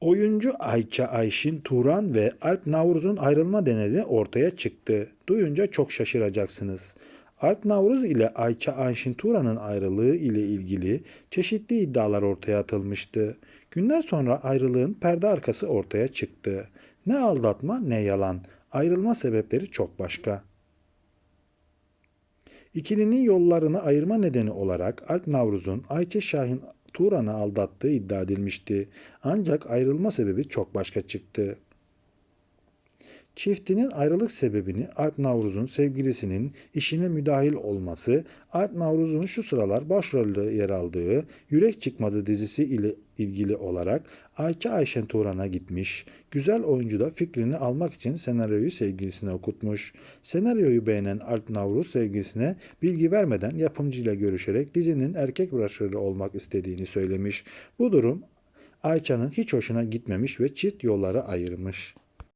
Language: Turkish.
Oyuncu Ayça Ayşin Turan ve Alp Navruz'un ayrılma nedeni ortaya çıktı. Duyunca çok şaşıracaksınız. Alp Navruz ile Ayça Ayşin Turan'ın ayrılığı ile ilgili çeşitli iddialar ortaya atılmıştı. Günler sonra ayrılığın perde arkası ortaya çıktı. Ne aldatma ne yalan. Ayrılma sebepleri çok başka. İkilinin yollarını ayırma nedeni olarak Alp Navruz'un Ayça Şahin Turan'ı aldattığı iddia edilmişti. Ancak ayrılma sebebi çok başka çıktı. Çiftinin ayrılık sebebini Alp Navruz'un sevgilisinin işine müdahil olması, Alp Navruz'un şu sıralar başrolde yer aldığı Yürek Çıkmadı dizisi ile ilgili olarak Ayça Ayşen Turan'a gitmiş. Güzel oyuncu da fikrini almak için senaryoyu sevgilisine okutmuş. Senaryoyu beğenen Alp Navruz sevgilisine bilgi vermeden yapımcıyla görüşerek dizinin erkek başrolü olmak istediğini söylemiş. Bu durum Ayça'nın hiç hoşuna gitmemiş ve çift yolları ayırmış.